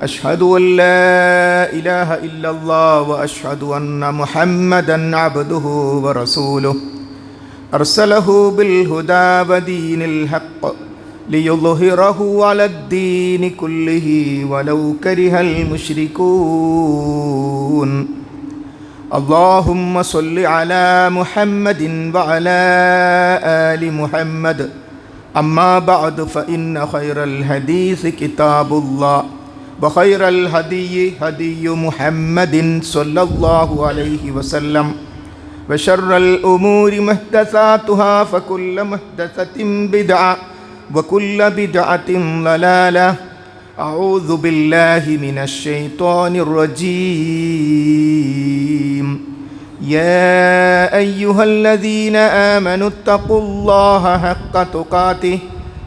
أشهد أن لا إله إلا الله وأشهد أن محمدا عبده ورسوله. أرسله بالهدى ودين الحق ليظهره على الدين كله ولو كره المشركون. اللهم صل على محمد وعلى آل محمد. أما بعد فإن خير الحديث كتاب الله. وخير الهدي هدي محمد صلى الله عليه وسلم. وشر الأمور محدثاتها فكل محدثة بدعة وكل بدعة ضلالة. أعوذ بالله من الشيطان الرجيم. يا أيها الذين آمنوا اتقوا الله حق تقاته.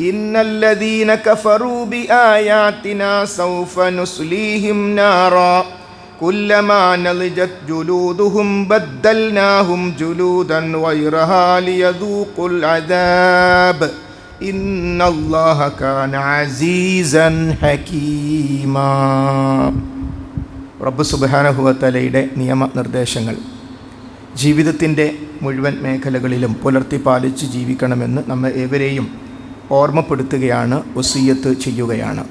إن الذين كفروا بآياتنا سوف نصليهم نارا كلما نضجت جلودهم بدلناهم جلودا غيرها ليذوقوا العذاب إن الله كان عزيزا حكيما റബ്ബ് സുബാനഹുവത്തലയുടെ നിയമനിർദ്ദേശങ്ങൾ ജീവിതത്തിൻ്റെ മുഴുവൻ മേഖലകളിലും പുലർത്തി പാലിച്ച് ജീവിക്കണമെന്ന് നമ്മെ ഏവരെയും ഓർമ്മപ്പെടുത്തുകയാണ് ഒസീയത്ത് ചെയ്യുകയാണ്.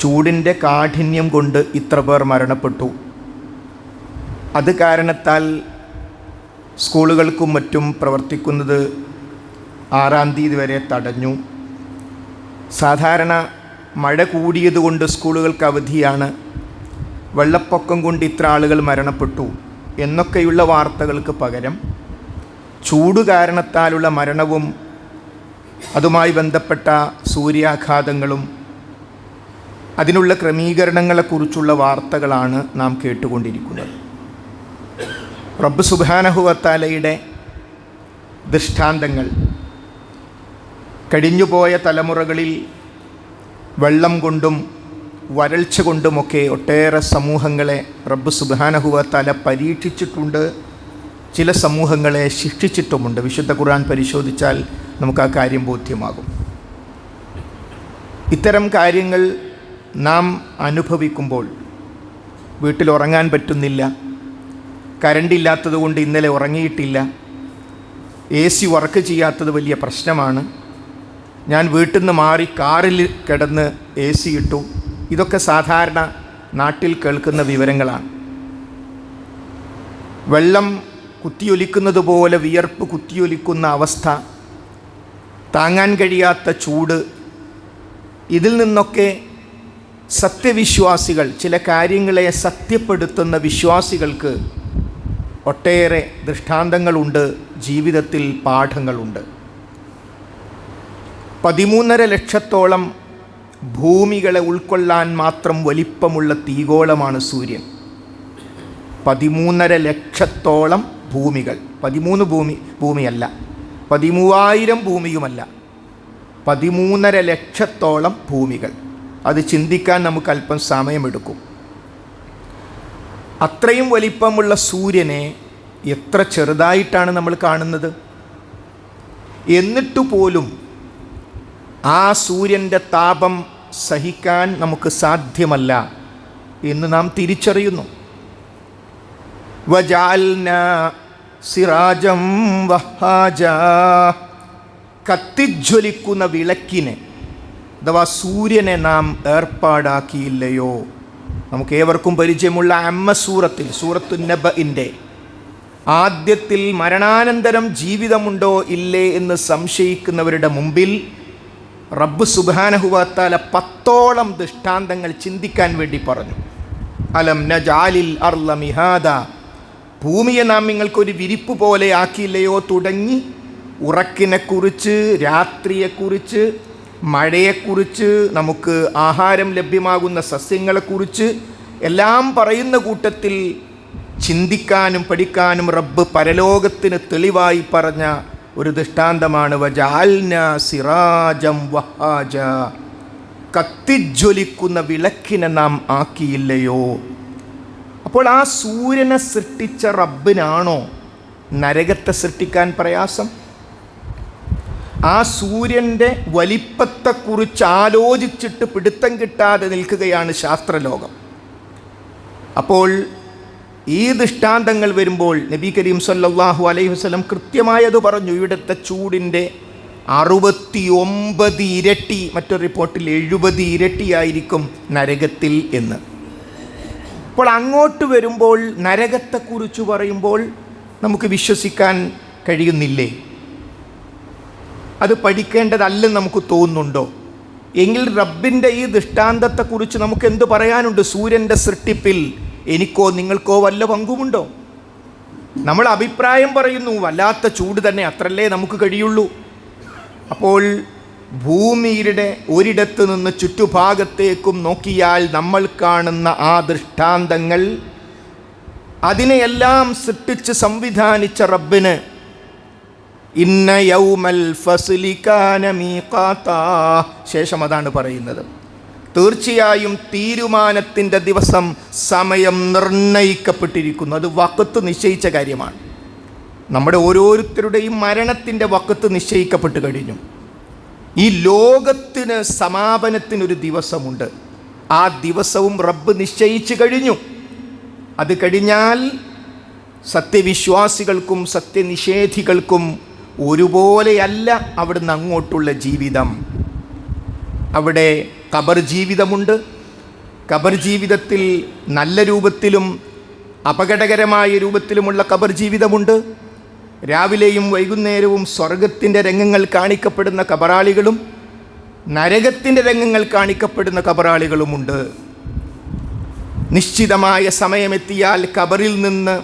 ചൂടിന്റെ കാഠിന്യം കൊണ്ട് ഇത്ര പേർ മരണപ്പെട്ടു. അത് കാരണത്താൽ സ്കൂളുകൾക്കും മറ്റും പ്രവർത്തിക്കുന്നത് ആറാം തീയതി വരെ തടഞ്ഞു. സാധാരണ മഴ കൂടിയതുകൊണ്ട് സ്കൂളുകൾക്ക് അവധിയാണ്. വെള്ളപ്പൊക്കം കൊണ്ട് ഇത്ര ആളുകൾ മരണപ്പെട്ടു എന്നൊക്കെയുള്ള വാർത്തകൾക്ക് പകരം ചൂട് കാരണത്താലുള്ള മരണവും അതുമായി ബന്ധപ്പെട്ട സൂര്യാഘാതങ്ങളും അതിനുള്ള ക്രമീകരണങ്ങളെക്കുറിച്ചുള്ള വാർത്തകളാണ് നാം കേട്ടുകൊണ്ടിരിക്കുന്നത്. റബ്ബ് സുബാനഹുവത്താലയുടെ ദൃഷ്ടാന്തങ്ങൾ. കഴിഞ്ഞുപോയ തലമുറകളിൽ വെള്ളം കൊണ്ടും വരൾച്ച കൊണ്ടുമൊക്കെ ഒട്ടേറെ സമൂഹങ്ങളെ റബ്ബ് സുബാനഹുവത്താല പരീക്ഷിച്ചിട്ടുണ്ട്. ചില സമൂഹങ്ങളെ ശിക്ഷിച്ചിട്ടുമുണ്ട്. വിശുദ്ധ ഖുർആൻ പരിശോധിച്ചാൽ നമുക്ക് ആ കാര്യം ബോധ്യമാകും. ഇത്തരം കാര്യങ്ങൾ നാം അനുഭവിക്കുമ്പോൾ വീട്ടിൽ ഉറങ്ങാൻ പറ്റുന്നില്ല കരണ്ട് ഇല്ലാത്തത് കൊണ്ട് ഇന്നലെ ഉറങ്ങിയിട്ടില്ല എ സി വർക്ക് ചെയ്യാത്തത് വലിയ പ്രശ്നമാണ്. ഞാൻ വീട്ടിൽ നിന്ന് മാറി കാറിൽ കിടന്ന് എ സി ഇട്ടു. ഇതൊക്കെ സാധാരണ നാട്ടിൽ കേൾക്കുന്ന വിവരങ്ങളാണ്. വെള്ളം കുത്തിയൊലിക്കുന്നത് പോലെ വിയർപ്പ് കുത്തിയൊലിക്കുന്ന അവസ്ഥ താങ്ങാൻ കഴിയാത്ത ചൂട്. ഇതിൽ നിന്നൊക്കെ സത്യവിശ്വാസികൾ ചില കാര്യങ്ങളെ സത്യപ്പെടുത്തുന്ന വിശ്വാസികൾക്ക് ഒട്ടേറെ ദൃഷ്ടാന്തങ്ങളുണ്ട് ജീവിതത്തിൽ പാഠങ്ങളുണ്ട്. പതിമൂന്നര ലക്ഷത്തോളം ഭൂമികളെ ഉൾക്കൊള്ളാൻ മാത്രം വലിപ്പമുള്ള തീഗോളമാണ് സൂര്യൻ. പതിമൂന്നര ലക്ഷത്തോളം ഭൂമികൾ. പതിമൂന്ന് ഭൂമി ഭൂമിയല്ല. പതിമൂവായിരം ഭൂമിയുമല്ല. പതിമൂന്നര ലക്ഷത്തോളം ഭൂമികൾ. അത് ചിന്തിക്കാൻ നമുക്ക് അല്പം സമയമെടുക്കും. അത്രയും വലിപ്പമുള്ള സൂര്യനെ എത്ര ചെറുതായിട്ടാണ് നമ്മൾ കാണുന്നത്? എന്നിട്ടു പോലും ആ സൂര്യന്റെ താപം സഹിക്കാൻ നമുക്ക് സാധ്യമല്ല എന്ന് നാം തിരിച്ചറിയുന്നു. വജാൽന സിറാജം വഹാജ. കത്തിജ്വലിക്കുന്ന വിളക്കിനെ അഥവാ സൂര്യനെ നാം ഏർപ്പാടാക്കിയില്ലയോ? നമുക്ക് ഏവർക്കും പരിചയമുള്ള അമ്മ സൂറത്തിൽ സൂറത്തു നബിന്റെ ആദ്യത്തിൽ മരണാനന്തരം ജീവിതമുണ്ടോ ഇല്ലേ എന്ന് സംശയിക്കുന്നവരുടെ മുമ്പിൽ റബ്ബ് സുബാനഹുവാത്താല പത്തോളം ദൃഷ്ടാന്തങ്ങൾ ചിന്തിക്കാൻ വേണ്ടി പറഞ്ഞു. അലം നജാലിൽ അർല മിഹാദ. ഭൂമിയെ നാം നിങ്ങൾക്കൊരു വിരിപ്പ് പോലെ ആക്കിയില്ലയോ? തുടങ്ങി ഉറക്കിനെക്കുറിച്ച് രാത്രിയെക്കുറിച്ച് മഴയെക്കുറിച്ച് നമുക്ക് ആഹാരം ലഭ്യമാകുന്ന സസ്യങ്ങളെക്കുറിച്ച് എല്ലാം പറയുന്ന കൂട്ടത്തിൽ ചിന്തിക്കാനും പഠിക്കാനും റബ്ബ് പരലോകത്തിന് തെളിവായി പറഞ്ഞ ഒരു ദൃഷ്ടാന്തമാണ്. വജാൽന സിറാജം വഹാജ. കത്തിജ്വലിക്കുന്ന വിളക്കിനെ നാം ആക്കിയില്ലയോ? അപ്പോൾ ആ സൂര്യനെ സൃഷ്ടിച്ച റബ്ബിനാണോ നരകത്തെ സൃഷ്ടിക്കാൻ പ്രയാസം? ആ സൂര്യന്റെ വലിപ്പത്തെക്കുറിച്ച് ആലോചിച്ചിട്ട് പിടുത്തം കിട്ടാതെ നിൽക്കുകയാണ് ശാസ്ത്രലോകം. അപ്പോൾ ഈ ദൃഷ്ടാന്തങ്ങൾ വരുമ്പോൾ നബി കരീം സല്ലാഹു അലൈഹി വസ്ലം കൃത്യമായത് പറഞ്ഞു ഇവിടുത്തെ ചൂടിന്റെ അറുപത്തി ഒമ്പത് ഇരട്ടി മറ്റൊരു റിപ്പോർട്ടിൽ എഴുപത് ഇരട്ടിയായിരിക്കും നരകത്തിൽ എന്ന്. അപ്പോൾ അങ്ങോട്ട് വരുമ്പോൾ നരകത്തെക്കുറിച്ച് പറയുമ്പോൾ നമുക്ക് വിശ്വസിക്കാൻ കഴിയുന്നില്ലേ? അത് പഠിക്കേണ്ടതല്ലെന്ന് നമുക്ക് തോന്നുന്നുണ്ടോ? എങ്കിൽ റബ്ബിന്റെ ഈ ദൃഷ്ടാന്തത്തെക്കുറിച്ച് നമുക്ക് എന്ത് പറയാനുണ്ട്? സൂര്യന്റെ സൃഷ്ടിപ്പിൽ എനിക്കോ നിങ്ങൾക്കോ വല്ല പങ്കുമുണ്ടോ? നമ്മൾ അഭിപ്രായം പറയുന്നു വല്ലാത്ത ചൂട് തന്നെ അത്രല്ലേ നമുക്ക് കഴിയുള്ളൂ. അപ്പോൾ ഭൂമിയുടെ ഒരിടത്ത് നിന്ന് ചുറ്റുഭാഗത്തേക്കും നോക്കിയാൽ നമ്മൾ കാണുന്ന ആ ദൃഷ്ടാന്തങ്ങൾ അതിനെയെല്ലാം സൃഷ്ടിച്ച് സംവിധാനിച്ച റബ്ബിന് ഇന്ന യൗമൽ ശേഷം അതാണ് പറയുന്നത്. തീർച്ചയായും തീരുമാനത്തിന്റെ ദിവസം സമയം നിർണയിക്കപ്പെട്ടിരിക്കുന്നു അത് വക്കത്ത് നിശ്ചയിച്ച കാര്യമാണ്. നമ്മുടെ ഓരോരുത്തരുടെയും മരണത്തിന്റെ വക്കത്ത് നിശ്ചയിക്കപ്പെട്ട് കഴിഞ്ഞു. ഈ ലോകത്തിന് സമാപനത്തിനൊരു ദിവസമുണ്ട്. ആ ദിവസവും റബ്ബ് നിശ്ചയിച്ചു കഴിഞ്ഞു. അത് കഴിഞ്ഞാൽ സത്യവിശ്വാസികൾക്കും സത്യനിഷേധികൾക്കും ഒരുപോലെയല്ല അവിടുന്ന് അങ്ങോട്ടുള്ള ജീവിതം. അവിടെ കബർ ജീവിതമുണ്ട്. കബർ ജീവിതത്തിൽ നല്ല രൂപത്തിലും അപകടകരമായ രൂപത്തിലുമുള്ള കബർ ജീവിതമുണ്ട്. രാവിലെയും വൈകുന്നേരവും സ്വർഗത്തിന്റെ രംഗങ്ങൾ കാണിക്കപ്പെടുന്ന കബറാളികളും നരകത്തിന്റെ രംഗങ്ങൾ കാണിക്കപ്പെടുന്ന കബറാളികളുമുണ്ട്. നിശ്ചിതമായ സമയമെത്തിയാൽ കബറിൽ നിന്ന്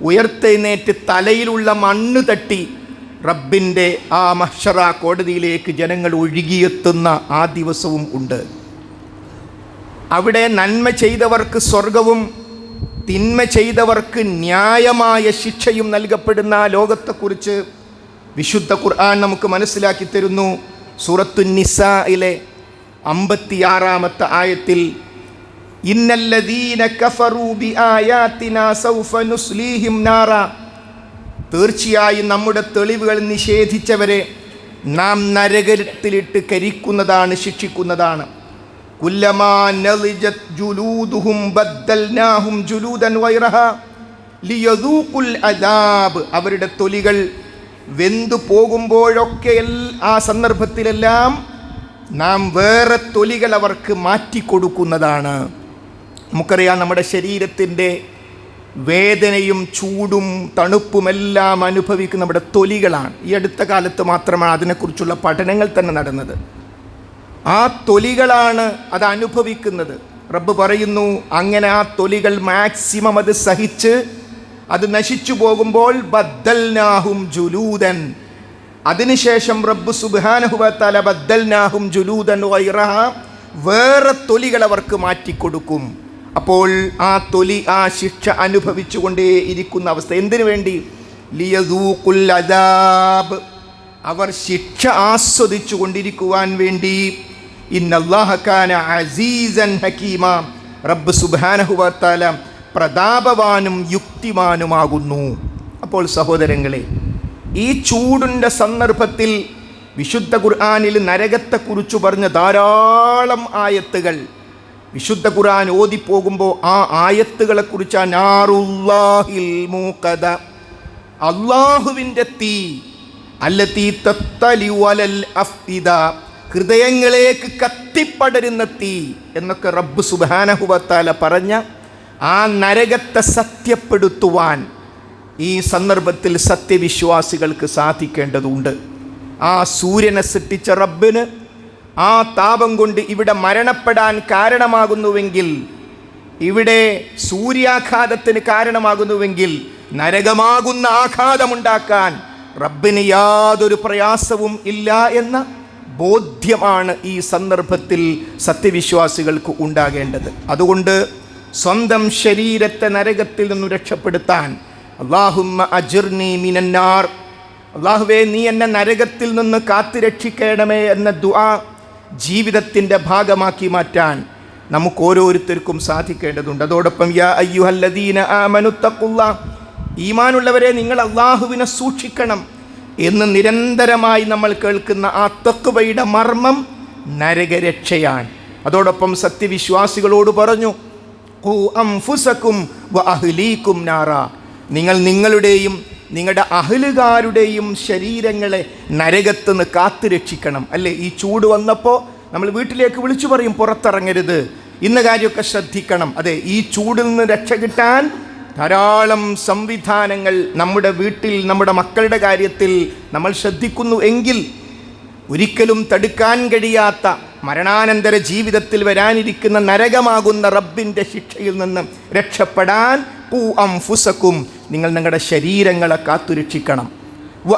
ഉയർത്തെഴുന്നേറ്റ് തലയിലുള്ള മണ്ണ് തട്ടി റബ്ബിന്റെ ആ മഹ്ഷറ കോടതിയിലേക്ക് ജനങ്ങൾ ഒഴുകിയെത്തുന്ന ആ ദിവസവും ഉണ്ട്. അവിടെ നന്മ ചെയ്തവർക്ക് സ്വർഗവും തിന്മ ചെയ്തവർക്ക് ന്യായമായ ശിക്ഷയും നൽകപ്പെടുന്ന ലോകത്തെക്കുറിച്ച് വിശുദ്ധ ഖുർആൻ നമുക്ക് മനസ്സിലാക്കി തരുന്നു. സൂറത്തു നിസയിലെ അമ്പത്തിയാറാമത്തെ ആയത്തിൽ ഇന്നല്ലദീന സൗഫ നുസ്ലീഹിം തീർച്ചയായും നമ്മുടെ തെളിവുകൾ നിഷേധിച്ചവരെ നാം നരകത്തിലിട്ട് കരിക്കുന്നതാണ് ശിക്ഷിക്കുന്നതാണ്. കുല്ലമാ നളിജത് جلودهم ബദ്ദൽനാഹും جلودا غيرها ലിയദൂഖുൽ അദാബ്. അവരുടെ തൊലികൾ വെന്തു പോകുമ്പോഴൊക്കെ ആ സന്ദർഭത്തിലെല്ലാം നാം വേറെ തൊലികൾ അവർക്ക് മാറ്റിക്കൊടുക്കുന്നതാണ്. നമുക്കറിയാം നമ്മുടെ ശരീരത്തിന്റെ വേദനയും ചൂടും തണുപ്പുമെല്ലാം അനുഭവിക്കുന്ന നമ്മുടെ തൊലികളാണ്. ഈ അടുത്ത കാലത്ത് മാത്രമാണ് അതിനെക്കുറിച്ചുള്ള പഠനങ്ങൾ തന്നെ നടന്നത്. ആ തൊലികളാണ് അത് അനുഭവിക്കുന്നത്. റബ്ബ് പറയുന്നു അങ്ങനെ ആ തൊലികൾ മാക്സിമം അത് സഹിച്ച് അത് നശിച്ചു പോകുമ്പോൾ ബദ്ദൽനാഹും ജുലൂദൻ. അതിനുശേഷം റബ്ബ് സുബാനഹുബത്തല ബദ്ദൽനാഹും ജുലൂദൻ വൈറഹ വേറെ തൊലികൾ അവർക്ക് മാറ്റിക്കൊടുക്കും. അപ്പോൾ ആ തൊലി ആ ശിക്ഷ അനുഭവിച്ചുകൊണ്ടേ ഇരിക്കുന്ന അവസ്ഥ. എന്തിനു വേണ്ടി? ലിയദൂഖുൽ അദാബ്. അവർ ശിക്ഷ ആസ്വദിച്ചു കൊണ്ടിരിക്കുവാൻ വേണ്ടി അസീസൻ റബ്ബ് പ്രതാപവാനും യുക്തിമാനുമാകുന്നു അപ്പോൾ സഹോദരങ്ങളെ ഈ ചൂടിന്റെ സന്ദർഭത്തിൽ വിശുദ്ധ ഖുർആാനിൽ നരകത്തെക്കുറിച്ച് പറഞ്ഞ ധാരാളം ആയത്തുകൾ വിശുദ്ധ ഖുർആൻ ഓതിപ്പോകുമ്പോൾ ആ ആയത്തുകളെക്കുറിച്ച് നാറുല്ലാഹിൽ മൂക്കത അള്ളാഹുവിന്റെ തീ അല്ലത്തീ അഫ്ഇദ ഹൃദയങ്ങളേക്ക് കത്തിപ്പടരുന്ന തീ എന്നൊക്കെ റബ്ബ് സുബാനഹുബത്താല പറഞ്ഞ ആ നരകത്തെ സത്യപ്പെടുത്തുവാൻ ഈ സന്ദർഭത്തിൽ സത്യവിശ്വാസികൾക്ക് സാധിക്കേണ്ടതുണ്ട്. ആ സൂര്യനെ സൃഷ്ടിച്ച റബ്ബിന് ആ താപം കൊണ്ട് ഇവിടെ മരണപ്പെടാൻ കാരണമാകുന്നുവെങ്കിൽ ഇവിടെ സൂര്യാഘാതത്തിന് കാരണമാകുന്നുവെങ്കിൽ നരകമാകുന്ന ആഘാതമുണ്ടാക്കാൻ റബ്ബിന് യാതൊരു പ്രയാസവും ഇല്ല എന്ന ബോധ്യമാണ് ഈ സന്ദർഭത്തിൽ സത്യവിശ്വാസികൾക്ക് ഉണ്ടാകേണ്ടത്. അതുകൊണ്ട് സ്വന്തം ശരീരത്തെ നരകത്തിൽ നിന്ന് രക്ഷപ്പെടുത്താൻ അള്ളാഹുമ്മ അജിർനി മിനന്നാർ. അള്ളാഹുവേ നീ എന്നെ നരകത്തിൽ നിന്ന് കാത്തു രക്ഷിക്കണമേ എന്ന ദുആ ജീവിതത്തിന്റെ ഭാഗമാക്കി മാറ്റാൻ നമുക്ക് ഓരോരുത്തർക്കും സാധിക്കേണ്ടതുണ്ട്. അതോടൊപ്പം യാ അയ്യുഹല്ലദീന ആമനുത്തക്കുള്ള ഈമാനുള്ളവരെ നിങ്ങൾ അള്ളാഹുവിനെ സൂക്ഷിക്കണം എന്ന് നിരന്തരമായി നമ്മൾ കേൾക്കുന്ന ആ തക്കുവയുടെ മർമ്മം നരകരക്ഷയാണ്. അതോടൊപ്പം സത്യവിശ്വാസികളോട് പറഞ്ഞു "ഖൂ അൻഫുസക്കും വ അഹ്ലീക്കും നാറ. നിങ്ങൾ നിങ്ങളുടെയും നിങ്ങളുടെ അഹലുകാരുടെയും ശരീരങ്ങളെ നരകത്തുനിന്ന് കാത്തു രക്ഷിക്കണം അല്ലേ? ഈ ചൂട് വന്നപ്പോൾ നമ്മൾ വീട്ടിലേക്ക് വിളിച്ചു പറയും പുറത്തിറങ്ങരുത്. ഇന്ന കാര്യമൊക്കെ ശ്രദ്ധിക്കണം. അതെ ഈ ചൂടിൽ നിന്ന് രക്ഷ കിട്ടാൻ ധാരാളം സംവിധാനങ്ങൾ നമ്മുടെ വീട്ടിൽ നമ്മുടെ മക്കളുടെ കാര്യത്തിൽ നമ്മൾ ശ്രദ്ധിക്കുന്നു എങ്കിൽ ഒരിക്കലും തടുക്കാൻ കഴിയാത്ത മരണാനന്തര ജീവിതത്തിൽ വരാനിരിക്കുന്ന നരകമാകുന്ന റബ്ബിന്റെ ശിക്ഷയിൽ നിന്ന് രക്ഷപ്പെടാൻ പൂ അം ഫുസക്കും നിങ്ങൾ നിങ്ങളുടെ ശരീരങ്ങളെ കാത്തുരക്ഷിക്കണം.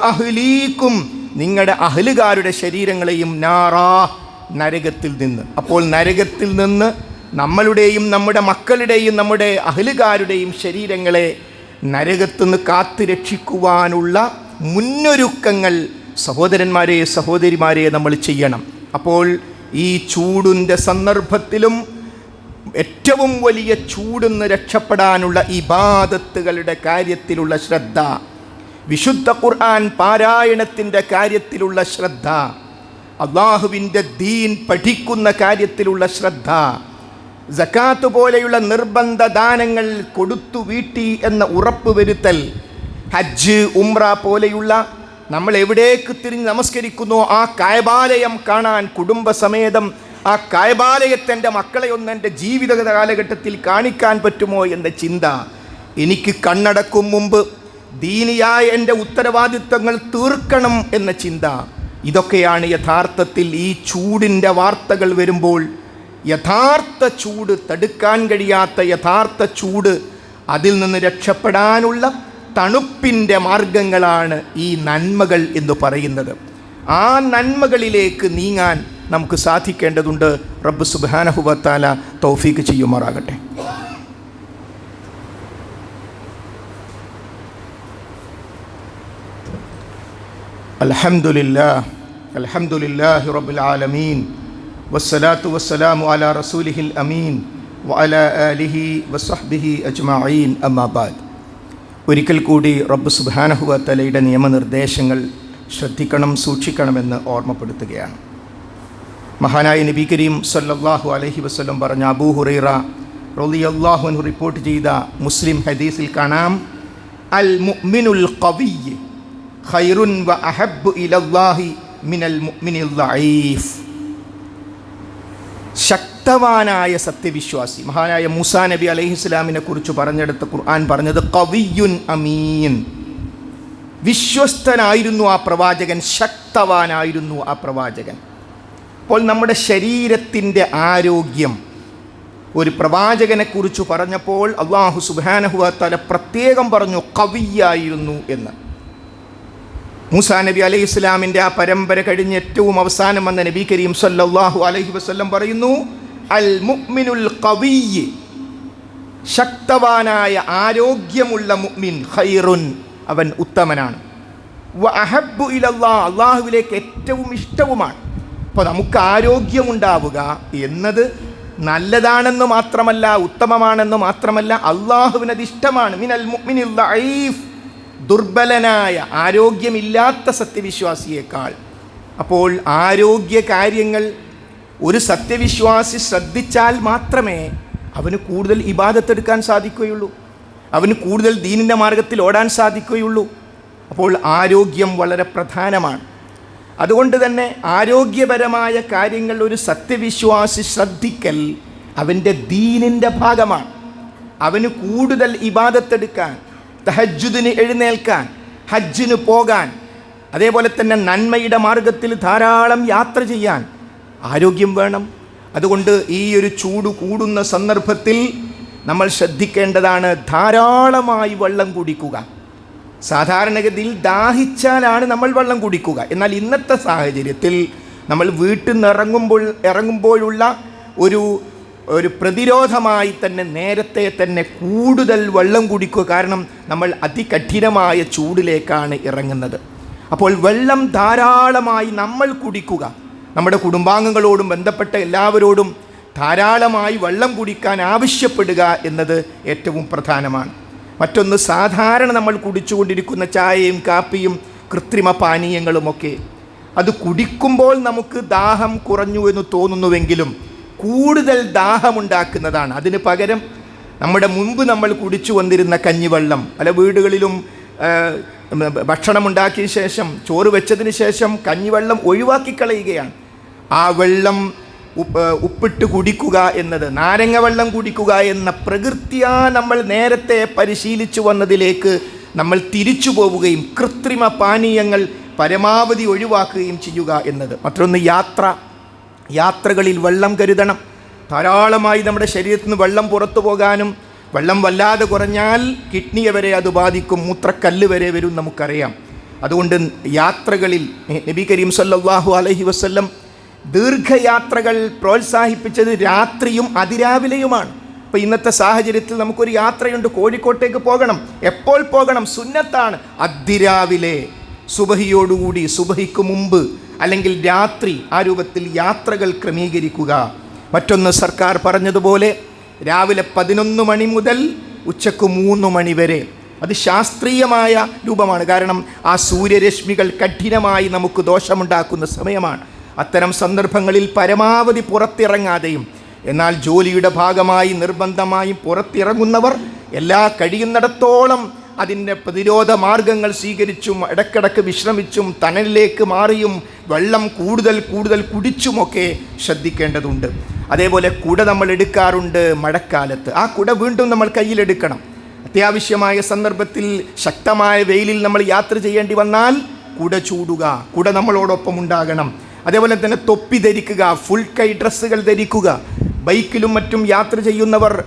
അഹ്ലീക്കും നിങ്ങളുടെ അഹലുകാരുടെ ശരീരങ്ങളെയും നാറാ നരകത്തിൽ നിന്ന്. അപ്പോൾ നരകത്തിൽ നിന്ന് നമ്മളുടെയും നമ്മുടെ മക്കളുടെയും നമ്മുടെ അഹലുകാരുടെയും ശരീരങ്ങളെ നരകത്തുനിന്ന് കാത്തു രക്ഷിക്കുവാനുള്ള മുന്നൊരുക്കങ്ങൾ സഹോദരന്മാരെ സഹോദരിമാരെ നമ്മൾ ചെയ്യണം. അപ്പോൾ ഈ ചൂടിന്റെ സന്ദർഭത്തിലും ഏറ്റവും വലിയ ചൂടുന്ന് രക്ഷപ്പെടാനുള്ള ഇബാദത്തുകളുടെ കാര്യത്തിലുള്ള ശ്രദ്ധ വിശുദ്ധ ഖുർആൻ പാരായണത്തിന്റെ കാര്യത്തിലുള്ള ശ്രദ്ധ അള്ളാഹുവിന്റെ ദീൻ പഠിക്കുന്ന കാര്യത്തിലുള്ള ശ്രദ്ധ ജക്കാത്ത് പോലെയുള്ള നിർബന്ധ ദാനങ്ങൾ കൊടുത്തു വീട്ടി എന്ന ഉറപ്പ് വരുത്തൽ ഹജ്ജ് ഉംറ പോലെയുള്ള നമ്മൾ എവിടേക്ക് തിരിഞ്ഞ് നമസ്കരിക്കുന്നു ആ കായബാലയം കാണാൻ കുടുംബസമേതം ആ കായബാലയത്തെ എന്റെ മക്കളെ ഒന്ന് എന്റെ ജീവിത കാലഘട്ടത്തിൽ കാണിക്കാൻ പറ്റുമോ എന്ന ചിന്ത. എനിക്ക് കണ്ണടക്കും മുമ്പ് ദീനിയായ എന്റെ ഉത്തരവാദിത്തങ്ങൾ തീർക്കണം എന്ന ചിന്ത. ഇതൊക്കെയാണ് യഥാർത്ഥത്തിൽ ഈ ചൂടിന്റെ വാർത്തകൾ വരുമ്പോൾ യഥാർത്ഥ ചൂട് തടുക്കാൻ കഴിയാത്ത യഥാർത്ഥ ചൂട് അതിൽ നിന്ന് രക്ഷപ്പെടാനുള്ള തണുപ്പിന്റെ മാർഗങ്ങളാണ് ഈ നന്മകൾ എന്ന് പറയുന്നത്. ആ നന്മകളിലേക്ക് നീങ്ങാൻ നമുക്ക് സാധിക്കേണ്ടതുണ്ട്. റബ്ബ് സുബാനഹുബത്താല തൗഫീക്ക് ചെയ്യുമാറാകട്ടെ. അലഹമുല്ല അലഹമുല്ലാ റബ്ബിൽ ആലമീൻ. വസ്സലാത്തു വസ്സലാമു അലാ റസൂലിഹിൽ അമീൻ വഅല ആലിഹി വസഹ്ബിഹി അജ്മഈൻ അമ്മാബാദ് ഒരിക്കൽ കൂടി റബ്ബ് സുബാനഹുവ തലയുടെ നിയമനിർദ്ദേശങ്ങൾ ശ്രദ്ധിക്കണം സൂക്ഷിക്കണമെന്ന് ഓർമ്മപ്പെടുത്തുകയാണ്. മഹാനായ നബി കരീം സല്ലല്ലാഹു അലൈഹി വസല്ലം പറഞ്ഞ അബൂ ഹുറൈറ റളിയല്ലാഹു അൻഹു റിപ്പോർട്ട് ചെയ്ത മുസ്ലിം ഹദീസിൽ കാണാം അൽ മുഅ്മിനുൽ ഖവിയ്യ് ഖൈറുൻ വ അഹബ്ബു ഇലല്ലാഹി മിനൽ മുഅ്മിനിൽ ദഈഫ്. ശക്തവാനായ സത്യവിശ്വാസി. മഹാനായ മൂസാ നബി അലൈഹി ഇസ്ലാമിനെ കുറിച്ച് പറഞ്ഞെടുത്ത ഖുർആൻ പറഞ്ഞത് കവിയുൻ അമീൻ. വിശ്വസ്തനായിരുന്നു ആ പ്രവാചകൻ ശക്തവാനായിരുന്നു ആ പ്രവാചകൻ. അപ്പോൾ നമ്മുടെ ശരീരത്തിന്റെ ആരോഗ്യം ഒരു പ്രവാചകനെ കുറിച്ച് പറഞ്ഞപ്പോൾ അള്ളാഹു സുബാനഹുവ തല പ്രത്യേകം പറഞ്ഞു കവിയായിരുന്നു എന്ന്. മൂസാ നബി അലൈഹി ഇസ്ലാമിന്റെ ആ പരമ്പര കഴിഞ്ഞ് ഏറ്റവും അവസാനം വന്ന നബി കരീം സല്ലാഹു അലൈഹി വസല്ലം പറയുന്നു അൽ മുഅ്മിനുൽ ഖവിയ്യ് ശക്തവാനായ ആരോഗ്യമുള്ള മുഅ്മിൻ ഖൈറുൻ. അവൻ ഉത്തമനാണ്. വ അഹബ്ബു ഇലല്ലാ അള്ളാഹുവിലേക്ക് ഏറ്റവും ഇഷ്ടവുമാണ്. അപ്പോൾ നമുക്ക് ആരോഗ്യമുണ്ടാവുക എന്നത് നല്ലതാണെന്ന് മാത്രമല്ല ഉത്തമമാണെന്ന് മാത്രമല്ല അള്ളാഹുവിനത് ഇഷ്ടമാണ്. മിനൽ മുഅ്മിനിൽ ദഈഫ്. ദുർബലനായ ആരോഗ്യമില്ലാത്ത സത്യവിശ്വാസിയേക്കാൾ. അപ്പോൾ ആരോഗ്യ കാര്യങ്ങൾ ഒരു സത്യവിശ്വാസി ശ്രദ്ധിച്ചാൽ മാത്രമേ അവന് കൂടുതൽ ഇബാദത്തെടുക്കാൻ സാധിക്കുകയുള്ളൂ. അവന് കൂടുതൽ ദീനിന്റെ മാർഗത്തിൽ ഓടാൻ സാധിക്കുകയുള്ളൂ. അപ്പോൾ ആരോഗ്യം വളരെ പ്രധാനമാണ്. അതുകൊണ്ട് തന്നെ ആരോഗ്യപരമായ കാര്യങ്ങൾ ഒരു സത്യവിശ്വാസി ശ്രദ്ധിക്കൽ അവന്റെ ദീനിന്റെ ഭാഗമാണ്. അവന് കൂടുതൽ ഇബാദത്തെടുക്കാൻ തഹജുദിന് എഴുന്നേൽക്കാൻ ഹജ്ജിന് പോകാൻ അതേപോലെ തന്നെ നന്മയുടെ മാർഗത്തിൽ ധാരാളം യാത്ര ചെയ്യാൻ ആരോഗ്യം വേണം. അതുകൊണ്ട് ഈ ഒരു ചൂട് കൂടുന്ന സന്ദർഭത്തിൽ നമ്മൾ ശ്രദ്ധിക്കേണ്ടതാണ് ധാരാളമായി വെള്ളം കുടിക്കുക. സാധാരണഗതിയിൽ ദാഹിച്ചാലാണ് നമ്മൾ വെള്ളം കുടിക്കുക. എന്നാൽ ഇന്നത്തെ സാഹചര്യത്തിൽ നമ്മൾ വീട്ടിൽ നിന്ന് ഇറങ്ങുമ്പോൾ ഇറങ്ങുമ്പോഴുള്ള ഒരു ഒരു പ്രതിരോധമായി തന്നെ നേരത്തെ തന്നെ കൂടുതൽ വെള്ളം കുടിക്കുക കാരണം നമ്മൾ അതികഠിനമായ ചൂടിലേക്കാണ് ഇറങ്ങുന്നത്. അപ്പോൾ വെള്ളം ധാരാളമായി നമ്മൾ കുടിക്കുക. നമ്മുടെ കുടുംബാംഗങ്ങളോടും ബന്ധപ്പെട്ട എല്ലാവരോടും ധാരാളമായി വെള്ളം കുടിക്കാൻ ആവശ്യപ്പെടുക എന്നത് ഏറ്റവും പ്രധാനമാണ്. മറ്റൊന്ന് സാധാരണ നമ്മൾ കുടിച്ചുകൊണ്ടിരിക്കുന്ന ചായയും കാപ്പിയും കൃത്രിമ പാനീയങ്ങളുമൊക്കെ അത് കുടിക്കുമ്പോൾ നമുക്ക് ദാഹം കുറഞ്ഞു എന്ന് തോന്നുന്നുവെങ്കിലും കൂടുതൽ ദാഹമുണ്ടാക്കുന്നതാണ്. അതിന് പകരം നമ്മുടെ മുമ്പ് നമ്മൾ കുടിച്ചു വന്നിരുന്ന കഞ്ഞിവെള്ളം പല വീടുകളിലും ഭക്ഷണമുണ്ടാക്കിയ ശേഷം ചോറ് വെച്ചതിന് ശേഷം കഞ്ഞിവെള്ളം ഒഴിവാക്കി കളയുകയാണ്. ആ വെള്ളം ഉപ്പ് ഉപ്പിട്ട് കുടിക്കുക എന്നത് നാരങ്ങ വെള്ളം കുടിക്കുക എന്ന പ്രകൃതിയാ നമ്മൾ നേരത്തെ പരിശീലിച്ചു വന്നതിലേക്ക് നമ്മൾ തിരിച്ചു പോവുകയും കൃത്രിമ പാനീയങ്ങൾ പരമാവധി ഒഴിവാക്കുകയും ചെയ്യുക എന്നത്. മറ്റൊന്ന് യാത്ര. യാത്രകളിൽ വെള്ളം കരുതണം. ധാരാളമായി നമ്മുടെ ശരീരത്തിൽ നിന്ന് വെള്ളം പുറത്തു പോകാനും വെള്ളം വല്ലാതെ കുറഞ്ഞാൽ കിഡ്നിയെ വരെ അത് ബാധിക്കും മൂത്രക്കല്ല് വരെ വരും നമുക്കറിയാം. അതുകൊണ്ട് യാത്രകളിൽ നബി കരീം സല്ലാഹു അലഹി വസല്ലം ദീർഘയാത്രകൾ പ്രോത്സാഹിപ്പിച്ചത് രാത്രിയും അതിരാവിലെയുമാണ്. ഇപ്പോൾ ഇന്നത്തെ സാഹചര്യത്തിൽ നമുക്കൊരു യാത്രയുണ്ട് കോഴിക്കോട്ടേക്ക് പോകണം. എപ്പോൾ പോകണം? സുന്നത്താണ്. അതിരാവിലെ സുബഹിയോടുകൂടി സുബഹിക്ക് മുമ്പ് അല്ലെങ്കിൽ രാത്രി ആ രൂപത്തിൽ യാത്രകൾ ക്രമീകരിക്കുക. മറ്റൊന്ന് സർക്കാർ പറഞ്ഞതുപോലെ രാവിലെ പതിനൊന്ന് മണി മുതൽ ഉച്ചയ്ക്ക് മൂന്ന് മണി വരെ. അത് ശാസ്ത്രീയമായ രൂപമാണ്. കാരണം ആ സൂര്യരശ്മികൾ കഠിനമായി നമുക്ക് ദോഷമുണ്ടാക്കുന്ന സമയമാണ്. അത്തരം സന്ദർഭങ്ങളിൽ പരമാവധി പുറത്തിറങ്ങാതെയും എന്നാൽ ജോലിയുടെ ഭാഗമായി നിർബന്ധമായും പുറത്തിറങ്ങുന്നവർ എല്ലാ കഴിയുന്നിടത്തോളം അതിന്റെ പ്രതിരോധ മാർഗങ്ങൾ സ്വീകരിച്ചും ഇടക്കിടക്ക് വിശ്രമിച്ചും തണലിലേക്ക് മാറിയും വെള്ളം കൂടുതൽ കൂടുതൽ കുടിച്ചുമൊക്കെ ശ്രദ്ധിക്കേണ്ടതുണ്ട്. അതേപോലെ കുട നമ്മൾ എടുക്കാറുണ്ട് മഴക്കാലത്ത്. ആ കുട വീണ്ടും നമ്മൾ കയ്യിലെടുക്കണം. അത്യാവശ്യമായ സന്ദർഭത്തിൽ ശക്തമായ വെയിലിൽ നമ്മൾ യാത്ര ചെയ്യേണ്ടി വന്നാൽ കുട ചൂടുക കുട നമ്മളോടൊപ്പം ഉണ്ടാകണം. അതേപോലെ തന്നെ തൊപ്പി ധരിക്കുക ഫുൾ കൈ ഡ്രസ്സുകൾ ധരിക്കുക. ബൈക്കിലും മറ്റും യാത്ര ചെയ്യുന്നവർ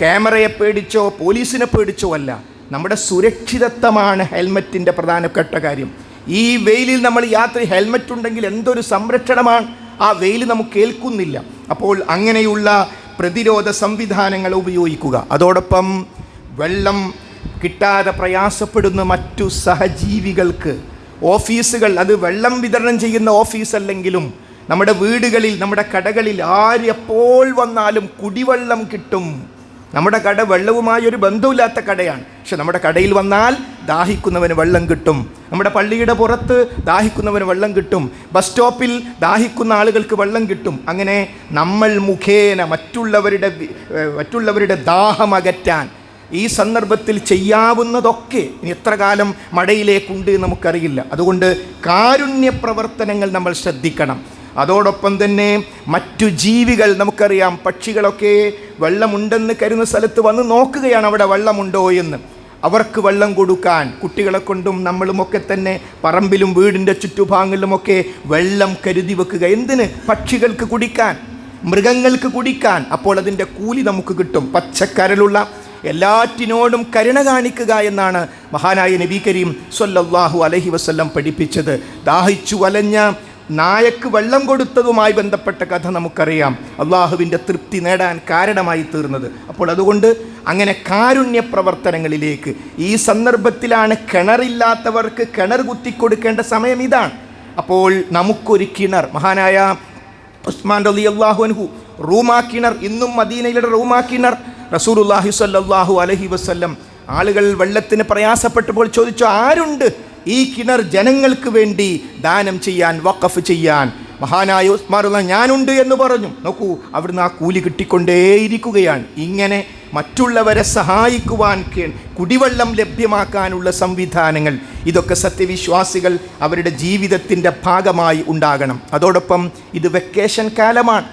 ക്യാമറയെ പേടിച്ചോ പോലീസിനെ പേടിച്ചോ അല്ല. നമ്മുടെ സുരക്ഷിതത്വമാണ് ഹെൽമറ്റിന്റെ പ്രധാനപ്പെട്ട കാര്യം. ഈ വെയിലിൽ നമ്മൾ യാത്ര ഹെൽമറ്റ് ഉണ്ടെങ്കിൽ എന്തൊരു സംരക്ഷണമാണ്? ആ വെയിൽ നമുക്ക് കേൾക്കുന്നില്ല അപ്പോൾ അങ്ങനെയുള്ള പ്രതിരോധ സംവിധാനങ്ങൾ ഉപയോഗിക്കുക. അതോടൊപ്പം വെള്ളം കിട്ടാതെ പ്രയാസപ്പെടുന്ന മറ്റു സഹജീവികൾക്ക് ഓഫീസുകൾ അത് വെള്ളം വിതരണം ചെയ്യുന്ന ഓഫീസ് അല്ലെങ്കിലും നമ്മുടെ വീടുകളിൽ നമ്മുടെ കടകളിൽ ആരെപ്പോൾ വന്നാലും കുടിവെള്ളം കിട്ടും. നമ്മുടെ കട വെള്ളവുമായി ഒരു ബന്ധമില്ലാത്ത കടയാണ്. പക്ഷെ നമ്മുടെ കടയിൽ വന്നാൽ ദാഹിക്കുന്നവന് വെള്ളം കിട്ടും. നമ്മുടെ പള്ളിയുടെ പുറത്ത് ദാഹിക്കുന്നവന് വെള്ളം കിട്ടും. ബസ് സ്റ്റോപ്പിൽ ദാഹിക്കുന്ന ആളുകൾക്ക് വെള്ളം കിട്ടും. അങ്ങനെ നമ്മൾ മുഖേന മറ്റുള്ളവരുടെ മറ്റുള്ളവരുടെ ദാഹം അകറ്റാൻ ഈ സന്ദർഭത്തിൽ ചെയ്യാവുന്നതൊക്കെ ഇനി എത്ര കാലം മഴയിലേക്കുണ്ട് നമുക്കറിയില്ല. അതുകൊണ്ട് കാരുണ്യ പ്രവർത്തനങ്ങൾ നമ്മൾ ശ്രദ്ധിക്കണം. അതോടൊപ്പം തന്നെ മറ്റു ജീവികൾ നമുക്കറിയാം പക്ഷികളൊക്കെ വെള്ളമുണ്ടെന്ന് കരുതുന്ന സ്ഥലത്ത് വന്ന് നോക്കുകയാണ് അവിടെ വെള്ളമുണ്ടോ എന്ന്. അവർക്ക് വെള്ളം കൊടുക്കാൻ കുട്ടികളെ കൊണ്ടും നമ്മളുമൊക്കെ തന്നെ പറമ്പിലും വീടിന്റെ ചുറ്റുഭാഗങ്ങളിലുമൊക്കെ വെള്ളം കരുതി വെക്കുക. എന്തിന്? പക്ഷികൾക്ക് കുടിക്കാൻ മൃഗങ്ങൾക്ക് കുടിക്കാൻ. അപ്പോൾ അതിന്റെ കൂലി നമുക്ക് കിട്ടും. പച്ചക്കരലുള്ള എല്ലാറ്റിനോടും കരുണ കാണിക്കുക എന്നാണ് മഹാനായ നബി കരീം സൊല്ലാഹു അലഹി വസല്ലം പഠിപ്പിച്ചത്. ദാഹിച്ചു വലഞ്ഞ നായക്ക് വെള്ളം കൊടുത്തതുമായി ബന്ധപ്പെട്ട കഥ നമുക്കറിയാം. അള്ളാഹുവിന്റെ തൃപ്തി നേടാൻ കാരണമായി തീർന്നത്. അപ്പോൾ അതുകൊണ്ട് അങ്ങനെ കാരുണ്യ പ്രവർത്തനങ്ങളിലേക്ക് ഈ സന്ദർഭത്തിലാണ് കിണറില്ലാത്തവർക്ക് കിണർ കുത്തിക്കൊടുക്കേണ്ട സമയം ഇതാണ്. അപ്പോൾ നമുക്കൊരു കിണർ മഹാനായ ഉസ്മാൻ റലി അള്ളാഹു അൻഹു റൂമാ കിണർ ഇന്നും മദീനയിലെ റൂമാ കിണർ റസൂലുല്ലാഹി സല്ലാഹു അലഹി വസ്ല്ലം ആളുകൾ വെള്ളത്തിന് പ്രയാസപ്പെട്ടപ്പോൾ ചോദിച്ചു ആരുണ്ട് ഈ കിണർ ജനങ്ങൾക്ക് വേണ്ടി ദാനം ചെയ്യാൻ വഖഫ് ചെയ്യാൻ? മഹാനായ ഉസ്മാറുള്ള ഞാനുണ്ട് എന്ന് പറഞ്ഞു. നോക്കൂ അവിടുന്ന് ആ കൂലി കിട്ടിക്കൊണ്ടേയിരിക്കുകയാണ്. ഇങ്ങനെ മറ്റുള്ളവരെ സഹായിക്കുവാൻ കുടിവെള്ളം ലഭ്യമാക്കാനുള്ള സംവിധാനങ്ങൾ ഇതൊക്കെ സത്യവിശ്വാസികൾ അവരുടെ ജീവിതത്തിന്റെ ഭാഗമായി ഉണ്ടാകണം. അതോടൊപ്പം ഇത് വെക്കേഷൻ കാലമാണ്.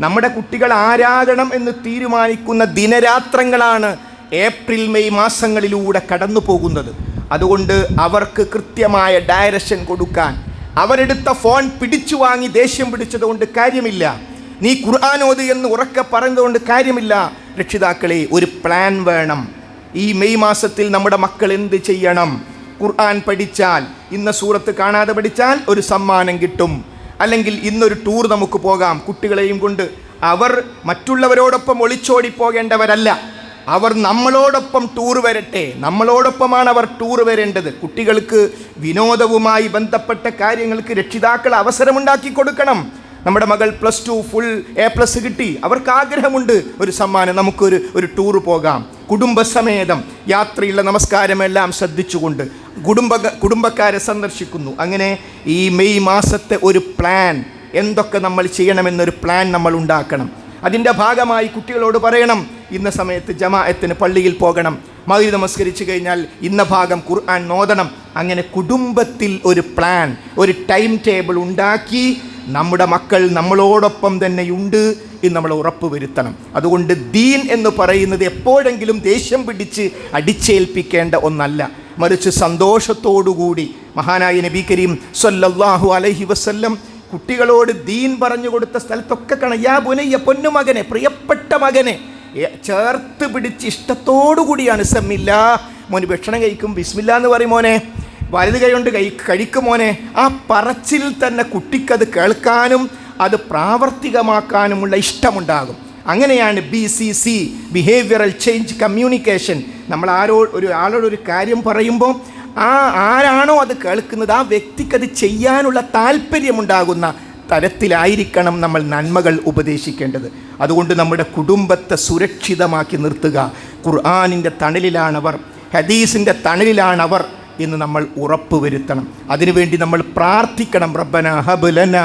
നമ്മുടെ കുട്ടികൾ ആരാകണം എന്ന് തീരുമാനിക്കുന്ന ദിനരാത്രങ്ങളാണ് ഏപ്രിൽ മെയ് മാസങ്ങളിലൂടെ കടന്നു പോകുന്നത്. അതുകൊണ്ട് അവർക്ക് കൃത്യമായ ഡയറക്ഷൻ കൊടുക്കാൻ അവരെടുത്ത ഫോൺ പിടിച്ചു വാങ്ങി ദേഷ്യം പിടിച്ചതുകൊണ്ട് കാര്യമില്ല. നീ ഖുർആാനോത് എന്ന് ഉറക്കെ പറഞ്ഞതുകൊണ്ട് കാര്യമില്ല. രക്ഷിതാക്കളെ ഒരു പ്ലാൻ വേണം. ഈ മെയ് മാസത്തിൽ നമ്മുടെ മക്കൾ എന്ത് ചെയ്യണം? ഖുർആൻ പഠിച്ചാൽ ഇന്ന സൂറത്ത് കാണാതെ പഠിച്ചാൽ ഒരു സമ്മാനം കിട്ടും. അല്ലെങ്കിൽ ഇന്നൊരു ടൂർ നമുക്ക് പോകാം. കുട്ടികളെയും കൊണ്ട് അവർ മറ്റുള്ളവരോടൊപ്പം ഒളിച്ചോടി പോകേണ്ടവരല്ല. അവർ നമ്മളോടൊപ്പം ടൂർ വരട്ടെ. നമ്മളോടൊപ്പമാണ് അവർ ടൂർ വരേണ്ടത്. കുട്ടികൾക്ക് വിനോദവുമായി ബന്ധപ്പെട്ട കാര്യങ്ങൾക്ക് രക്ഷിതാക്കൾ അവസരമുണ്ടാക്കി കൊടുക്കണം. നമ്മുടെ മകൾ plus two full A plus കിട്ടി. അവർക്ക് ആഗ്രഹമുണ്ട്. ഒരു സമ്മാനം നമുക്കൊരു ഒരു ടൂർ പോകാം. കുടുംബസമേതം. യാത്രയുള്ള നമസ്കാരമെല്ലാം ശ്രദ്ധിച്ചുകൊണ്ട് കുടുംബ കുടുംബക്കാരെ സന്ദർശിക്കുന്നു. അങ്ങനെ ഈ മെയ് മാസത്തെ ഒരു പ്ലാൻ എന്തൊക്കെ നമ്മൾ ചെയ്യണമെന്നൊരു പ്ലാൻ നമ്മൾ ഉണ്ടാക്കണം. അതിന്റെ ഭാഗമായി കുട്ടികളോട് പറയണം ഇന്ന സമയത്ത് ജമാഅത്തിന് പള്ളിയിൽ പോകണം. മതി നമസ്കരിച്ചു കഴിഞ്ഞാൽ ഇന്ന ഭാഗം ഖുർആൻ നോദണം അങ്ങനെ കുടുംബത്തിൽ ഒരു പ്ലാൻ ഒരു ടൈം ടേബിൾ ഉണ്ടാക്കി നമ്മുടെ മക്കൾ നമ്മളോടൊപ്പം തന്നെയുണ്ട് എന്ന് നമ്മൾ ഉറപ്പ് വരുത്തണം. അതുകൊണ്ട് ദീൻ എന്ന് പറയുന്നത് എപ്പോഴെങ്കിലും ദേഷ്യം പിടിച്ച് അടിച്ചേൽപ്പിക്കേണ്ട ഒന്നല്ല. മറിച്ച് സന്തോഷത്തോടുകൂടി മഹാനായ നബി കരീം സൊല്ലാഹു അലഹി വസ്ല്ലം കുട്ടികളോട് ദീൻ പറഞ്ഞു കൊടുത്ത സ്ഥലത്തൊക്കെ കാണാം. യാ പുനയ്യ പൊന്നുമകനെ പ്രിയപ്പെട്ട മകനെ. ചേർത്ത് പിടിച്ച് ഇഷ്ടത്തോടു കൂടിയാണ് സമ്മില്ല. മോന് ഭക്ഷണം കഴിക്കും ബിസ്മില്ല എന്ന് പറയും മോനെ. വലത് കൈകൊണ്ട് കൈ കഴിക്കും മോനെ. ആ പറച്ചിൽ തന്നെ കുട്ടിക്കത് കേൾക്കാനും അത് പ്രാവർത്തികമാക്കാനുമുള്ള ഇഷ്ടമുണ്ടാകും. അങ്ങനെയാണ് B C C behavioural change communication നമ്മൾ ആരോ ഒരു ആളോട് ഒരു കാര്യം പറയുമ്പോൾ ആ ആരാണോ അത് കേൾക്കുന്നത് ആ വ്യക്തിക്കത് ചെയ്യാനുള്ള താല്പര്യമുണ്ടാകുന്ന തരത്തിലായിരിക്കണം നമ്മൾ നന്മകൾ ഉപദേശിക്കേണ്ടത്. അതുകൊണ്ട് നമ്മുടെ കുടുംബത്തെ സുരക്ഷിതമാക്കി നിർത്തുക. ഖുർആാനിന്റെ തണലിലാണവർ ഹദീസിന്റെ തണലിലാണവർ എന്ന് നമ്മൾ ഉറപ്പ് വരുത്തണം അതിനുവേണ്ടി നമ്മൾ പ്രാർത്ഥിക്കണം. റബ്ബന ഹബ്ലന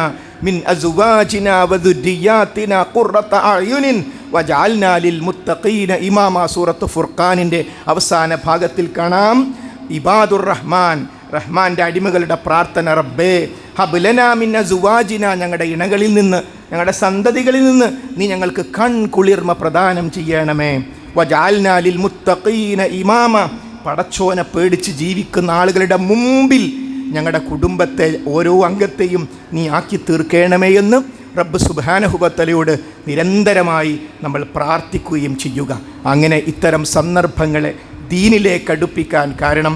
മിൻ അസുവാജിന വദുരിയാത്തിന ഖുർറത അയുനിൻ വജഅൽനാ ലിൽ മുത്തഖീന ഇമാമ സൂറത്ത് ഫുർഖാനിന്റെ അവസാന ഭാഗത്തിൽ കാണാം. ഇബാദുർ റഹ്മാൻ റഹ്മാന്റെ അടിമകളുടെ പ്രാർത്ഥന റബ്ബേ ഹബുലന മിന്ന സുവാജിന ഞങ്ങളുടെ ഇണകളിൽ നിന്ന് ഞങ്ങളുടെ സന്തതികളിൽ നിന്ന് നീ ഞങ്ങൾക്ക് കൺകുളിർമ പ്രദാനം ചെയ്യണമേ. വജാൽനാലിൽ മുത്തഖീന ഇമാമ പടച്ചോനെ പേടിച്ച് ജീവിക്കുന്ന ആളുകളുടെ മുമ്പിൽ ഞങ്ങളുടെ കുടുംബത്തെ ഓരോ അംഗത്തെയും നീ ആക്കി തീർക്കണമേ എന്ന് റബ്ബ് സുബാനഹുബത്തലയോട് നിരന്തരമായി നമ്മൾ പ്രാർത്ഥിക്കുകയും ചെയ്യുക. അങ്ങനെ ഇത്തരം സന്ദർഭങ്ങളെ ദീനിലേക്ക് അടുപ്പിക്കാൻ കാരണം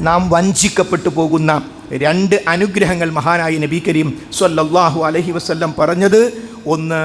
നാം വഞ്ചിക്കപ്പെട്ടു പോകുന്ന രണ്ട് അനുഗ്രഹങ്ങൾ മഹാനായി നബി കരീം സ്വല്ലല്ലാഹു അലഹി വസല്ലം പറഞ്ഞത്. ഒന്ന്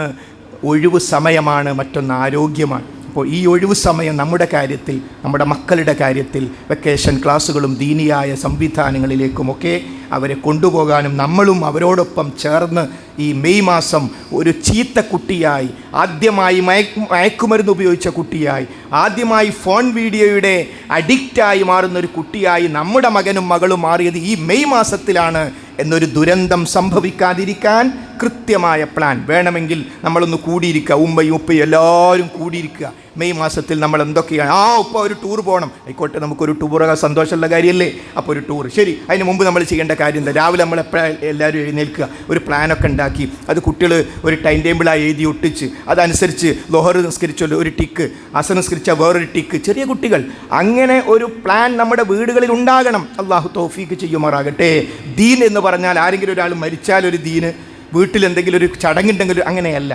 ഒഴിവ് സമയമാണ് മറ്റൊന്ന് ആരോഗ്യമാണ്. അപ്പോൾ ഈ ഒഴിവ് സമയം നമ്മുടെ കാര്യത്തിൽ നമ്മുടെ മക്കളുടെ കാര്യത്തിൽ വെക്കേഷൻ ക്ലാസ്സുകളും ദീനിയായ സംവിധാനങ്ങളിലേക്കുമൊക്കെ അവരെ കൊണ്ടുപോകാനും നമ്മളും അവരോടൊപ്പം ചേർന്ന് ഈ മെയ് മാസം ഒരു ചീത്ത കുട്ടിയായി ആദ്യമായി മയക്ക് മയക്കുമരുന്ന് ഉപയോഗിച്ച കുട്ടിയായി ആദ്യമായി ഫോൺ വീഡിയോയുടെ അഡിക്റ്റായി മാറുന്ന ഒരു കുട്ടിയായി നമ്മുടെ മകനും മകളും മാറിയത് ഈ മെയ് മാസത്തിലാണ് എന്നൊരു ദുരന്തം സംഭവിക്കാതിരിക്കാൻ കൃത്യമായ പ്ലാൻ വേണമെങ്കിൽ നമ്മളൊന്ന് കൂടിയിരിക്കുക. ഉമ്മയും ഉപ്പയും എല്ലാവരും കൂടിയിരിക്കുക. മെയ് മാസത്തിൽ നമ്മൾ എന്തൊക്കെയാണ്? ആ ഉപ്പ ഒരു ടൂർ പോകണം ആയിക്കോട്ടെ നമുക്കൊരു ടൂറൊക്കെ സന്തോഷമുള്ള കാര്യമല്ലേ? അപ്പോൾ ഒരു ടൂർ ശരി അതിന് മുമ്പ് നമ്മൾ ചെയ്യേണ്ട കാര്യം എന്താ രാവിലെ നമ്മൾ എപ്പോഴും എല്ലാവരും എഴുന്നേൽക്കുക? ഒരു പ്ലാനൊക്കെ ഉണ്ടാക്കി. അത് കുട്ടികൾ ഒരു ടൈം ടേബിളായി എഴുതി ഒട്ടിച്ച് അതനുസരിച്ച് ലോഹർ നിസ്കരിച്ചല്ലോ ഒരു ടിക്ക് അസ നിസ്കരിച്ച വേറൊരു ടിക്ക് ചെറിയ കുട്ടികൾ. അങ്ങനെ ഒരു പ്ലാൻ നമ്മുടെ വീടുകളിൽ ഉണ്ടാകണം. അള്ളാഹു തോഫീക്ക് ചെയ്യുമാറാകട്ടെ. ദീൻ എന്ന് പറഞ്ഞാൽ ആരെങ്കിലും ഒരാൾ മരിച്ചാൽ ഒരു ദീന് വീട്ടിൽ എന്തെങ്കിലും ഒരു ചടങ്ങുണ്ടെങ്കിൽ അങ്ങനെയല്ല.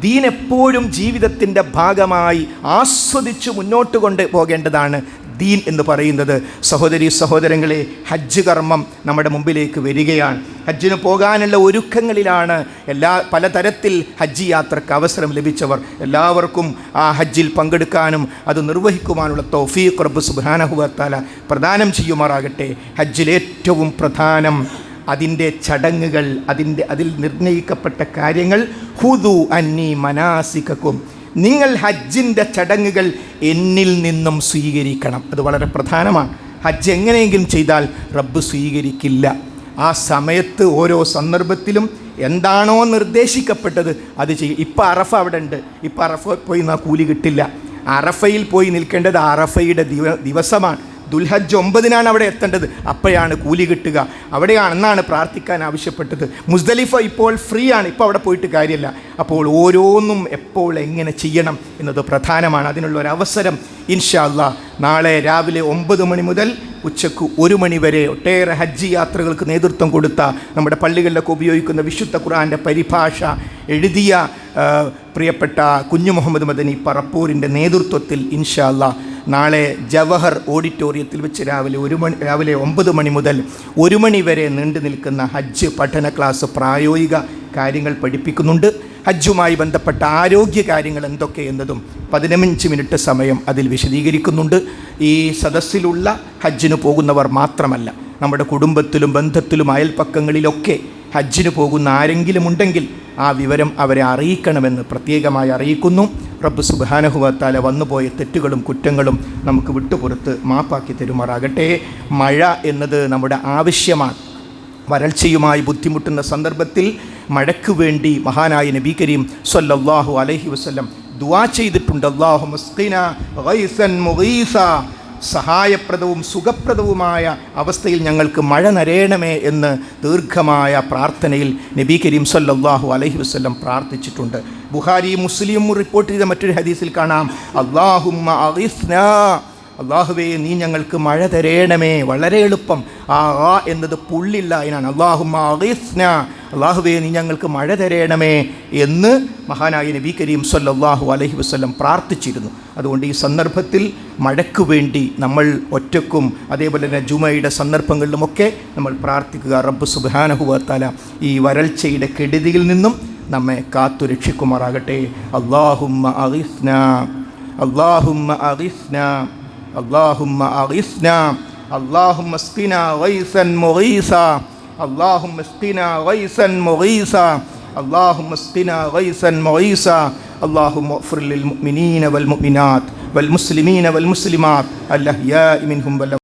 ദീൻ എപ്പോഴും ജീവിതത്തിന്റെ ഭാഗമായി ആസ്വദിച്ച് മുന്നോട്ട് കൊണ്ട് പോകേണ്ടതാണ് ദീൻ എന്ന് പറയുന്നത്. സഹോദരി സഹോദരങ്ങളെ ഹജ്ജ് കർമ്മം നമ്മുടെ മുമ്പിലേക്ക് വരികയാണ്. ഹജ്ജിന് പോകാനുള്ള ഒരുക്കങ്ങളിലാണ് എല്ലാ പലതരത്തിൽ ഹജ്ജ് യാത്രയ്ക്ക് അവസരം ലഭിച്ചവർ. എല്ലാവർക്കും ആ ഹജ്ജിൽ പങ്കെടുക്കാനും അത് നിർവഹിക്കുവാനുള്ള തൗഫീഖ് റബ്ബ് സുബ്ഹാനഹുവത്താല പ്രദാനം ചെയ്യുമാറാകട്ടെ. ഹജ്ജിൽ ഏറ്റവും പ്രധാനം അതിന്റെ ചടങ്ങുകൾ അതിന്റെ അതിൽ നിർണയിക്കപ്പെട്ട കാര്യങ്ങൾ ഹുദു അന്നി മനാസിക്കും നിങ്ങൾ ഹജ്ജിന്റെ ചടങ്ങുകൾ എന്നിൽ നിന്നും സ്വീകരിക്കണം. അത് വളരെ പ്രധാനമാണ്. ഹജ്ജ് എങ്ങനെയെങ്കിലും ചെയ്താൽ റബ്ബ് സ്വീകരിക്കില്ല. ആ സമയത്ത് ഓരോ സന്ദർഭത്തിലും എന്താണോ നിർദ്ദേശിക്കപ്പെട്ടത് അത് ചെയ്യും ഇപ്പം അറഫ അവിടെ ഉണ്ട് ഇപ്പം അറഫ പോയി നാ കൂലി കിട്ടില്ല. അറഫയിൽ പോയി നിൽക്കേണ്ടത് അറഫയുടെ ദിവ ദിവസമാണ്. ദുൽഹജ്ജ് ഒമ്പതിനാണ് അവിടെ എത്തേണ്ടത്. അപ്പോഴാണ് കൂലി കിട്ടുക. അവിടെയാണെന്നാണ് പ്രാർത്ഥിക്കാൻ ആവശ്യപ്പെട്ടത്. മുസ്ദലിഫ ഇപ്പോൾ ഫ്രീ ആണ്. ഇപ്പോൾ അവിടെ പോയിട്ട് കാര്യമില്ല അപ്പോൾ ഓരോന്നും എപ്പോൾ എങ്ങനെ ചെയ്യണം എന്നത് പ്രധാനമാണ്. അതിനുള്ള ഒരു അവസരം ഇൻഷാ അല്ലാ നാളെ രാവിലെ ഒമ്പത് മണി മുതൽ ഉച്ചയ്ക്ക് ഒരു മണി വരെ ഒട്ടേറെ ഹജ്ജ് യാത്രകൾക്ക് നേതൃത്വം കൊടുത്ത നമ്മുടെ പള്ളികളിലൊക്കെ ഉപയോഗിക്കുന്ന വിശുദ്ധ ഖുർആന്റെ പരിഭാഷ എഴുതിയ പ്രിയപ്പെട്ട കുഞ്ഞു മുഹമ്മദ് മദനി പറപ്പൂരിന്റെ നേതൃത്വത്തിൽ ഇൻഷാ അല്ലാ നാളെ ജവഹർ ഓഡിറ്റോറിയത്തിൽ വെച്ച് രാവിലെ ഒരു മണി രാവിലെ ഒമ്പത് മണി മുതൽ ഒരു മണി വരെ നീണ്ടു നിൽക്കുന്ന ഹജ്ജ് പഠന ക്ലാസ് പ്രായോഗിക കാര്യങ്ങൾ പഠിപ്പിക്കുന്നുണ്ട്. ഹജ്ജുമായി ബന്ധപ്പെട്ട ആരോഗ്യ കാര്യങ്ങൾ എന്തൊക്കെ എന്നതും പതിനഞ്ച് മിനിറ്റ് സമയം അതിൽ വിശദീകരിക്കുന്നുണ്ട്. ഈ സദസ്സിലുള്ള ഹജ്ജിന് പോകുന്നവർ മാത്രമല്ല നമ്മുടെ കുടുംബത്തിലും ബന്ധത്തിലും അയൽപ്പക്കങ്ങളിലൊക്കെ ഹജ്ജിന് പോകുന്ന ആരെങ്കിലും ഉണ്ടെങ്കിൽ ആ വിവരം അവരെ അറിയിക്കണമെന്ന് പ്രത്യേകമായി അറിയിക്കുന്നു. റബ്ബ് സുബാനഹുവത്താല വന്നുപോയ തെറ്റുകളും കുറ്റങ്ങളും നമുക്ക് വിട്ടുപുറത്ത് മാപ്പാക്കി തരുമാറാകട്ടെ. മഴ എന്നത് നമ്മുടെ ആവശ്യമാണ്. വരൾച്ചയുമായി ബുദ്ധിമുട്ടുന്ന സന്ദർഭത്തിൽ മഴയ്ക്ക് വേണ്ടി മഹാനായ നബി കരീം സൊല്ലാഹു അലഹി വസ്ലം ദുവാ ചെയ്തിട്ടുണ്ട്. അള്ളാഹു മുസ്തീന സഹായപ്രദവും സുഖപ്രദവുമായ അവസ്ഥയിൽ ഞങ്ങൾക്ക് മഴ നരയണമേ എന്ന് ദീർഘമായ പ്രാർത്ഥനയിൽ നബി കരീം സല്ലാഹു അലഹി വസ്ലം പ്രാർത്ഥിച്ചിട്ടുണ്ട്. ബുഹാരി മുസ്ലിം റിപ്പോർട്ട് ചെയ്ത മറ്റൊരു ഹദീസിൽ കാണാം. അള്ളാഹുമ്മ അള്ളാഹുവേ നീ ഞങ്ങൾക്ക് മഴ തരേണമേ. വളരെ എളുപ്പം. ആ ആ എന്നത് പുള്ളില്ല അതിനാണ് അള്ളാഹുമ്മ അഗീസ്ന. അള്ളാഹുവേ നീ ഞങ്ങൾക്ക് മഴ തരേണമേ എന്ന് മഹാനായ നബി കരീം സല്ലാഹു അലഹി വസല്ലം പ്രാർത്ഥിച്ചിരുന്നു. അതുകൊണ്ട് ഈ സന്ദർഭത്തിൽ മഴയ്ക്ക് വേണ്ടി നമ്മൾ ഒറ്റക്കും അതേപോലെ തന്നെ ജുമയുടെ സന്ദർഭങ്ങളിലുമൊക്കെ നമ്മൾ പ്രാർത്ഥിക്കുക. റബ്ബ് സുബാനഹുവത്താല ഈ വരൾച്ചയുടെ കെടുതിയിൽ നിന്നും നമ്മെ കാത്തു രക്ഷിക്കുമാറാകട്ടെ. അള്ളാഹുമ്മ അഗീസ്ന. അള്ളാഹുമ്മ അഗീസ്ന. اللهم أغثنا اللهم اسقنا غيثا مغيثا اللهم اسقنا غيثا مغيثا اللهم اسقنا غيثا مغيثا اللهم اغفر للمؤمنين والمؤمنات والمسلمين والمسلمات الأحياء منهم والأموات.